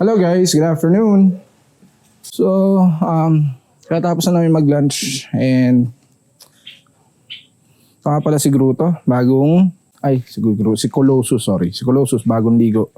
Hello guys, good afternoon. So, um, katapos na namin mag-lunch and ito pala si Gruto, bagong, ay, si Gruto, si Colossus, sorry, si Colossus, bagong ligo.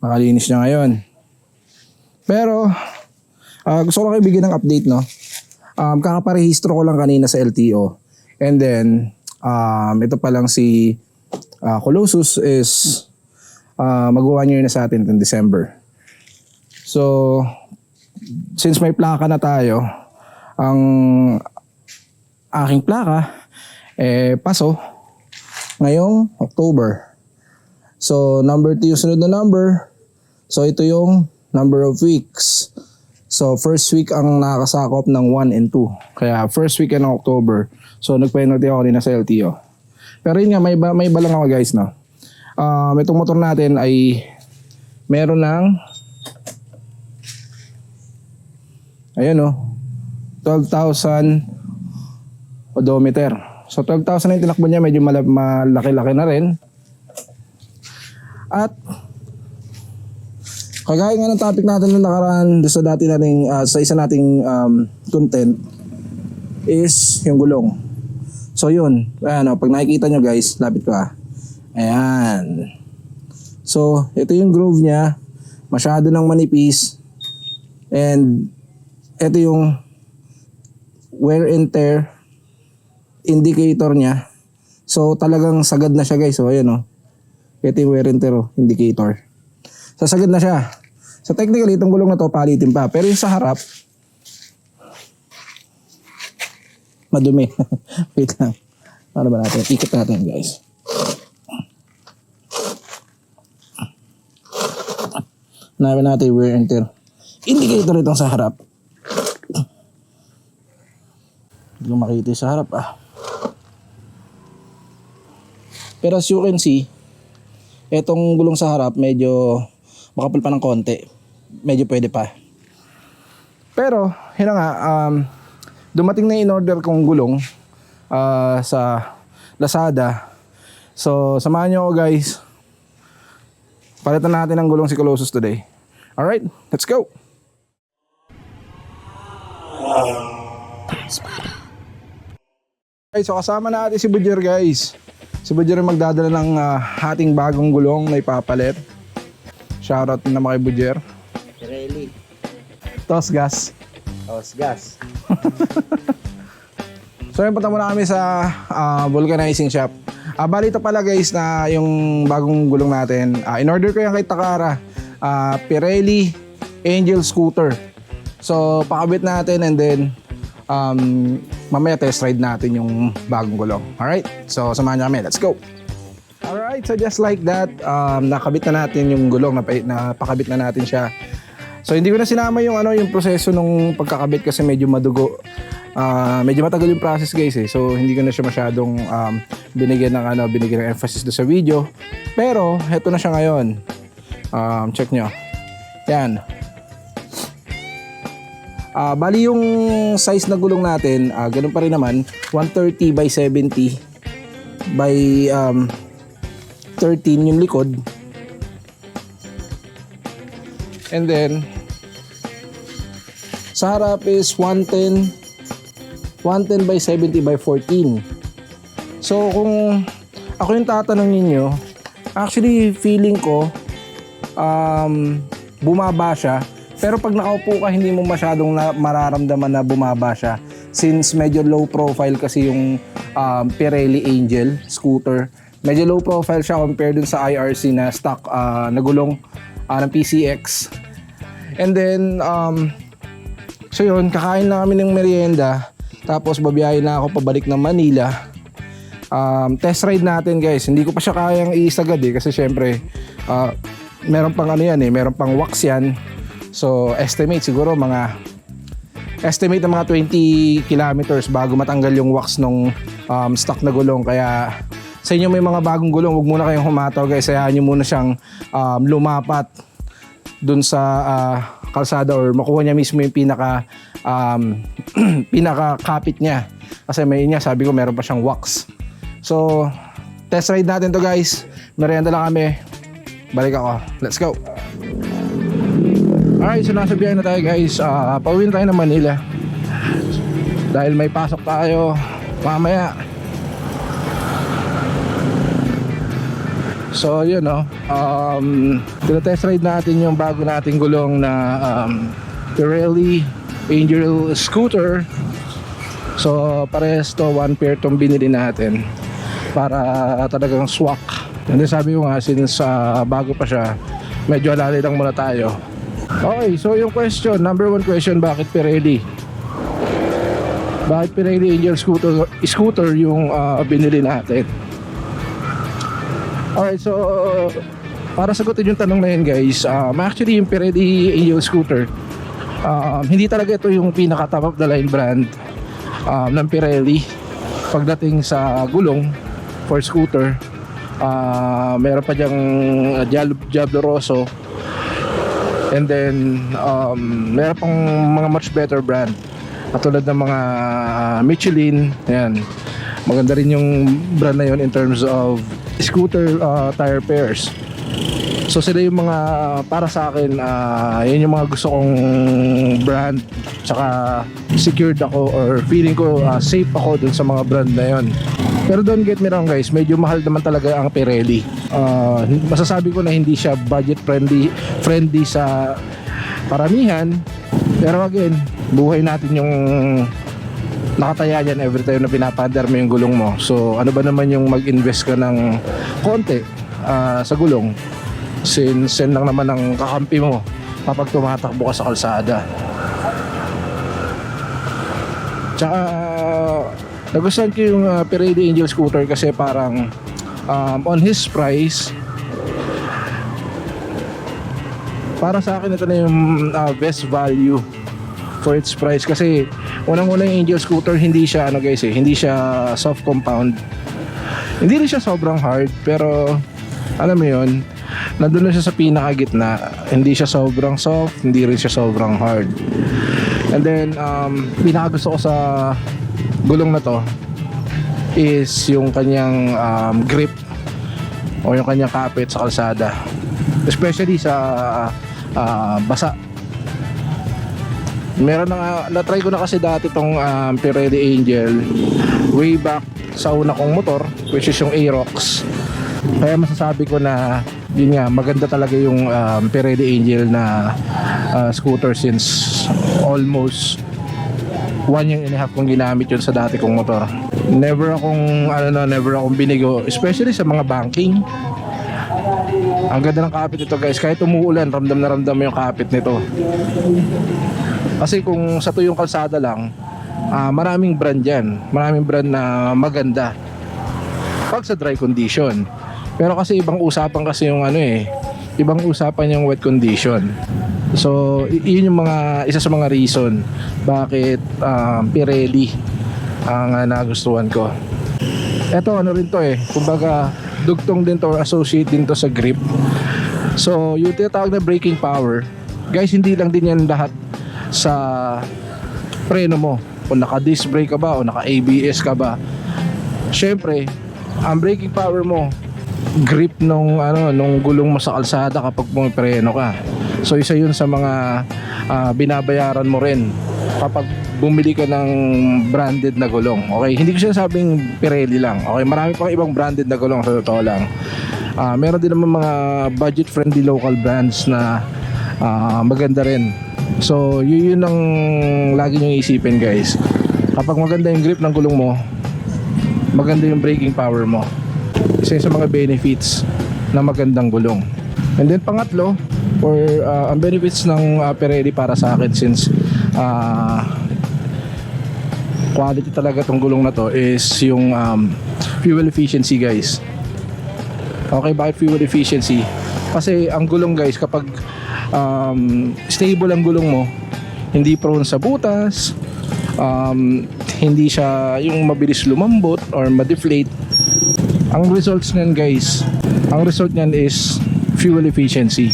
Makalinis niya ngayon. Pero, ah, gusto ko kayo bigyan ng update, no? Um, kakaparehistro ko lang kanina sa LTO. And then, um, ito pa lang si ah, Colossus is uh, mag-one year na sa atin in December. So, since may plaka na tayo, ang aking plaka, eh, paso, ngayong October. So, number 2 yung sunod na number. So, ito yung number of weeks. So, first week ang nakakasakop ng 1 and 2. Kaya, first weekend ng October. So, nag-penalty ako kanina sa LTO. Pero yun nga, may, ba, may balang ako guys, no? Um, itong motor natin ay meron ng ayan oh 12,000 odometer. So 12,000 na yung tinakbo niya, medyo mala- malaki-laki na rin. At kagaya nga ng topic natin nung nakaraan sa dati nating ah, sa isa nating um, content is yung gulong. So yun, ayan oh, pag nakikita nyo guys, lapit ko ah. Ayan. So, ito yung groove niya. Masyado nang manipis. And, ito yung wear and tear indicator niya. So, talagang sagad na siya guys. So, ayan o. Ito yung wear and tear oh, indicator. So, sagad na siya. So, technically, itong gulong na to, palitin pa. Pero yung sa harap, madumi. Wait lang. Ano ba natin? Ikot natin guys. Hanapin natin wear and tear. Indicator itong sa harap. Hindi makita sa harap ah. Pero as you can see, itong gulong sa harap medyo makapal pa ng konti. Medyo pwede pa. Pero, yun nga, um, dumating na in order kong gulong ah, sa Lazada. So, samahan nyo ako guys. Palitan natin ang gulong si Colossus today. Alright, let's go! Okay, so kasama natin si Budjer guys. Si Budjer yung magdadala ng ah, ating bagong gulong na ipapalit. Shoutout na kay Budjer. Pirelli. Tos gas. Osgas. So yun, punta muna kami sa ah, vulcanizing shop. Ah, bali ito pala guys na yung bagong gulong natin. Ah, in order ko yan kay Takara. Ah, Pirelli Angel Scooter. So pakabit natin and then um, mamaya test ride natin yung bagong gulong. Alright? So samahan niyo kami. Let's go! Alright, so just like that, um, nakabit na natin yung gulong, napa, napakabit na natin siya. So hindi ko na sinama yung ano yung proseso nung pagkakabit kasi medyo madugo. Ah, medyo matagal yung process guys eh. So hindi ko na siya masyadong um, binigyan ng ano, binigyan ng emphasis do sa video. Pero heto na siya ngayon. Um, check nyo. Yan. Ah, bali yung size na gulong natin, ah, ganun pa rin naman, 130 by 70 by um, 13 yung likod. And then, sa harap is 110, 110 by 70 by 14. So, kung ako yung tatanong ninyo, actually feeling ko, um, bumaba siya. Pero pag nakaupo ka, hindi mo masyadong na, mararamdaman na bumaba siya. Since medyo low profile kasi yung um, Pirelli Angel scooter. Medyo low profile siya compared dun sa IRC na stock ah, na gulong ah, ng PCX. And then, um, so yun, kakain na kami ng merienda. Tapos babiyahin na ako pabalik ng Manila. Um, test ride natin guys. Hindi ko pa siya kayang iisagad eh. Kasi syempre, ah, meron pang ano yan eh. Meron pang wax yan. So, estimate siguro mga estimate ng mga 20 kilometers bago matanggal yung wax nung um, stock na gulong. Kaya sa inyo may mga bagong gulong, huwag muna kayong humataw guys. Hayaan nyo muna siyang um, lumapat dun sa ah, kalsada or makuha niya mismo yung pinaka um, pinaka kapit niya. Kasi may niya, sabi ko meron pa siyang wax. So, test ride natin to guys. Merienda lang kami. balik ako. Let's go. Alright, so nasa biyahe na tayo guys. Uh, pauwi na tayo ng Manila. Dahil may pasok tayo mamaya. So yun no. Um, test ride natin yung bago nating gulong na um, Pirelli Angel Scooter. So parehas to one pair tong binili natin para talagang swak. Then sabi ko nga since uh, bago pa siya, medyo alali lang muna tayo. Okay, so yung question, number one question, bakit Pirelli? Bakit Pirelli Angel Scooter, scooter yung uh, binili natin? Alright, so para sagutin yung tanong na yun guys, um, actually yung Pirelli Angel Scooter, um, hindi talaga ito yung pinaka top of the line brand um, ng Pirelli. Pagdating sa gulong for scooter. Uh, meron pa diyang uh, Diablo Rosso. And then um, meron pang mga much better brand. Katulad ng mga uh, Michelin yan maganda rin yung brand na yun in terms of scooter uh, tire pairs so sila yung mga para sa akin uh, yun yung mga gusto kong brand tsaka secured ako or feeling ko uh, safe ako dun sa mga brand na yun pero don't get me wrong guys, medyo mahal naman talaga ang Pirelli. Uh, masasabi ko na hindi siya budget friendly friendly sa karamihan. Pero again, buhay natin yung nakataya dyan every time na pinapander mo yung gulong mo. So ano ba naman yung mag-invest ka ng konti uh, sa gulong since yan lang naman ang kakampi mo kapag tumatakbo ka sa kalsada. Tsaka nagustuhan ko yung uh, Pirelli Angel scooter kasi parang um, on his price para sa akin ito na yung uh, best value for its price kasi unang-una yung Angel scooter hindi siya ano guys eh hindi siya soft compound. Hindi rin siya sobrang hard pero alam mo yun nandun na siya sa pinakagitna. Hindi siya sobrang soft hindi rin siya sobrang hard. And then um, pinaka gusto ko sa gulong na to is yung kanyang um, grip o yung kanyang kapit sa kalsada. Especially sa uh, basa meron na na-try ko na kasi dati tong um, Pirelli Angel way back sa una kong motor which is yung Aerox. Kaya masasabi ko na yun nga maganda talaga yung um, Pirelli Angel na uh, scooter since almost one year and a half kong ginamit yun sa dati kong motor. Never akong ano na never akong binigo especially sa mga banking. Ang ganda ng kapit nito guys. Kahit umuulan ramdam na ramdam yung kapit nito kasi kung sa tuyong kalsada lang ah, maraming brand yan. Maraming brand na maganda. Pag sa dry condition. Pero kasi ibang usapan kasi yung ano eh ibang usapan yung wet condition. So yun yung mga isa sa mga reason bakit um, Pirelli ang uh, nagustuhan ko. Eto ano rin to eh kumbaga dugtong din to or associate din to sa grip. So yung tinatawag na braking power guys hindi lang din yan lahat sa preno mo. Kung naka disc brake ka ba o naka ABS ka ba? Syempre ang braking power mo grip nung ano nung gulong mo sa kalsada kapag pumipreno ka. So isa yun sa mga ah, binabayaran mo rin kapag bumili ka ng branded na gulong. Okay hindi ko sinasabing Pirelli lang. Okay marami pang ibang branded na gulong sa totoo lang. Ah, meron din naman mga budget friendly local brands na ah, maganda rin so yun yun ang lagi nyo isipin guys. Kapag maganda yung grip ng gulong mo maganda yung braking power mo. Isa sa mga benefits ng magandang gulong. And then pangatlo for uh, ang benefits ng uh, Pirelli para sa akin since uh, quality talaga tong gulong na to is yung um, fuel efficiency guys. Okay bakit fuel efficiency? Kasi ang gulong guys kapag um, stable ang gulong mo. Hindi prone sa butas. Um, hindi siya yung mabilis lumambot or ma-deflate. Ang results niyan guys ang result niyan is fuel efficiency.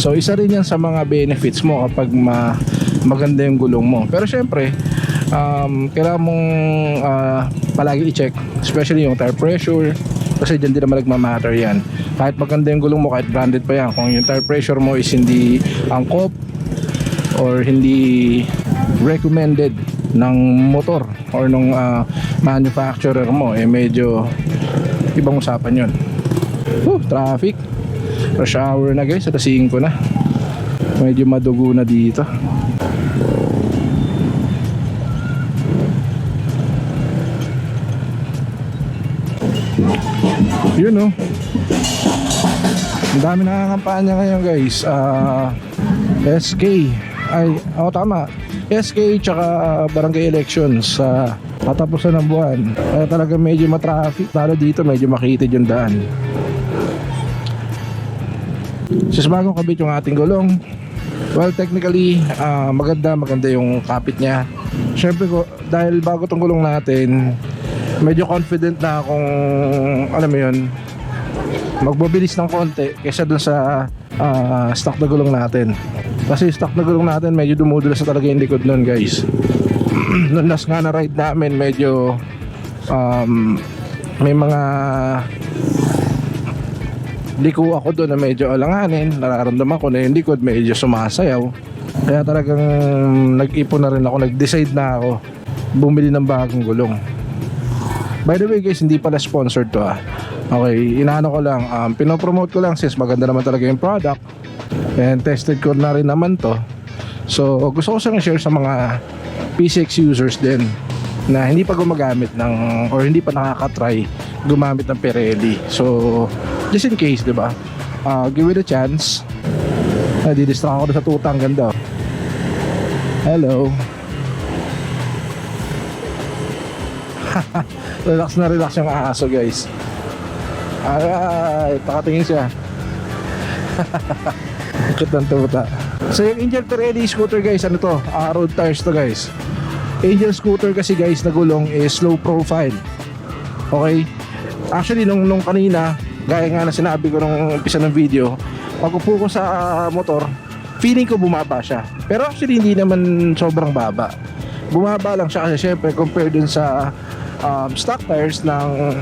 So isa rin yan sa mga benefits mo kapag ma maganda yung gulong mo. Pero syempre um, kailangan mong ah, palagi i-check especially yung tire pressure Kasi dyan din naman nagmamatter yan. Kahit maganda yung gulong mo, kahit branded pa yan. Kung yung tire pressure mo is hindi angkop or hindi recommended ng motor or nung ah, manufacturer mo, eh medyo ibang usapan yun. Whew, traffic. Rush hour na guys, alas 5 na. Medyo madugo na dito. Yun oh. Ang dami nakakampanya ngayon guys. Ah, SK. Ay, oh tama. SK tsaka barangay elections sa katapusan ng buwan. Kaya talaga medyo matraffic. Lalo dito medyo makitid yung daan. Sis bagong kabit yung ating gulong. Well, technically, ah, maganda, maganda yung kapit niya. Siyempre ko, dahil bago tong gulong natin, medyo confident na akong, alam mo yun, magbabilis ng konti kaysa dun sa ah, stock na gulong natin. Kasi stock na gulong natin, medyo dumudulas na talaga yung likod nun, guys. Nung last nga na ride namin, medyo um, may mga liko ako doon na medyo alanganin nararamdaman ko na yung likod medyo sumasayaw kaya talagang nag-ipon na rin ako nag-decide na ako bumili ng bagong gulong by the way guys hindi pala sponsored to ah okay inaano ko lang um, pinopromote ko lang since maganda naman talaga yung product and tested ko na rin naman to so gusto ko siyang share sa mga PCX users din na hindi pa gumagamit ng or hindi pa nakaka-try gumamit ng Pirelli so just in case, di ba? Uh, give it a chance. Nadidistract ako na sa tutang ganda. Hello. relax na relax yung aso guys. Alright, pakatingin siya. Ikot ng tuta. So yung Angel Pirelli scooter guys, ano to? Ah, road tires to guys. Angel scooter kasi guys na gulong is low profile. Okay? Actually nung, nung kanina, gaya nga na sinabi ko nung umpisa ng video, pag upo ko sa ah, motor, feeling ko bumaba siya. Pero actually hindi naman sobrang baba. Bumaba lang siya kasi syempre compared dun sa um, stock tires ng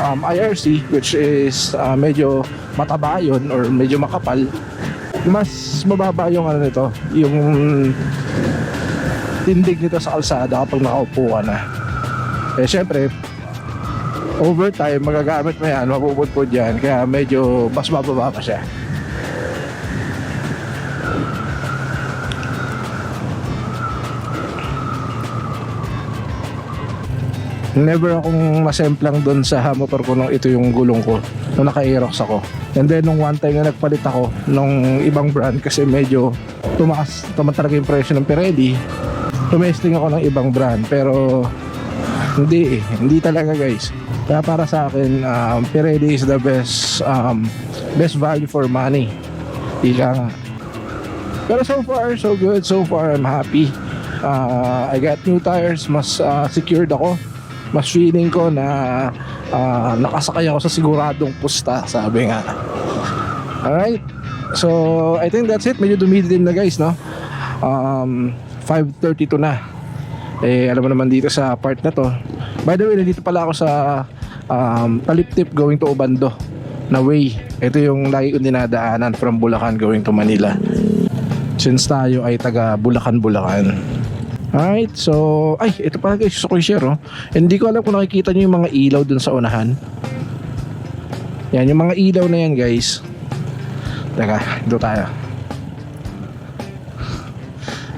um, IRC which is ah, medyo mataba yun or medyo makapal. Mas mababa yung ano nito yung tindig nito sa kalsada kapag nakaupo ka na. Eh syempre over time magagamit mo yan mapupudpud yan kaya medyo mas mababa pa siya Never akong nasemplang doon sa motor ko nung ito yung gulong ko nung naka-aerox ako. And then nung one time na nagpalit ako nung ibang brand kasi medyo tumaas tumaas talaga yung presyo ng Pirelli. Tumesting ako ng ibang brand pero hindi eh, hindi talaga guys. Kaya para sa akin, um, Pirelli is the best um, best value for money. Ika nga. Pero so far, so good. So far, I'm happy. Uh, I got new tires. Mas uh, secured ako. Mas feeling ko na uh, nakasakay ako sa siguradong pusta, sabi nga. Alright. So, I think that's it. Medyo dumidilim na guys, no? Um, 5.32 na. Eh, alam mo naman dito sa part na to. By the way, nandito pala ako sa um, Taliptip going to Obando na way. Ito yung lagi kong dinadaanan from Bulacan going to Manila. Since tayo ay taga Bulacan, Bulacan. Alright, so, ay, ito pala guys, gusto ko i-share, oh. Hindi ko alam kung nakikita nyo yung mga ilaw dun sa unahan. Yan, yung mga ilaw na yan, guys. Teka, dito tayo.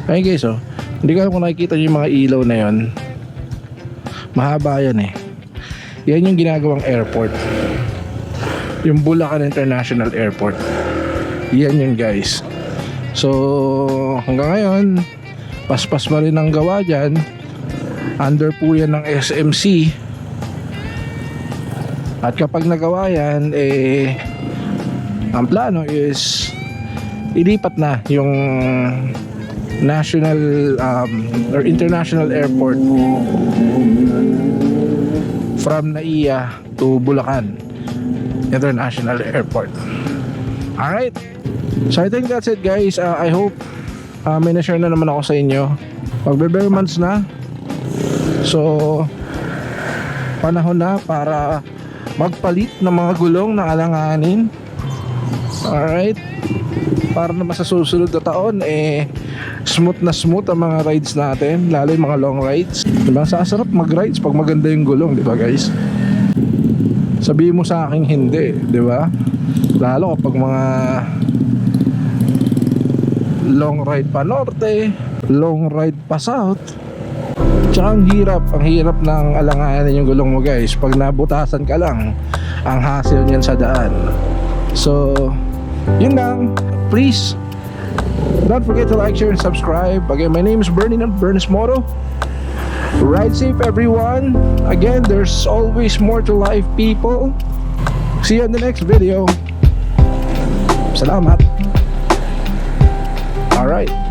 Ay guys, oh. Hindi ko alam kung nakikita nyo yung mga ilaw na yon. Mahaba yan eh. Yan yung ginagawang airport. Yung Bulacan International Airport. Yan yun guys. So, hanggang ngayon, paspas pa rin ang gawa dyan. Under po yan ng SMC. At kapag nagawa yan, eh, ang plano is ilipat na yung national um, or international airport from Naiya to Bulacan International Airport. Alright. So I think that's it guys. Uh, I hope uh, may na-share na naman ako sa inyo. Magbe-bare months na. So panahon na para magpalit ng mga gulong na alanganin. Alright? Para naman sa susunod na taon, eh, smooth na smooth ang mga rides natin, lalo yung mga long rides. Diba? Sasarap mag-rides pag maganda yung gulong, di ba guys? Sabihin mo sa akin hindi, di ba? Lalo kapag mga long ride pa norte, long ride pa south. Tsaka ang hirap, ang hirap ng alanganin yung gulong mo guys. Pag nabutasan ka lang, ang hassle niyan sa daan. So, yun lang. Please, don't forget to like, share, and subscribe. Again, my name is Bernie ng Bernie's Moto. Ride safe everyone. Again, there's always more to life people. See you in the next video. Salamat. Alright.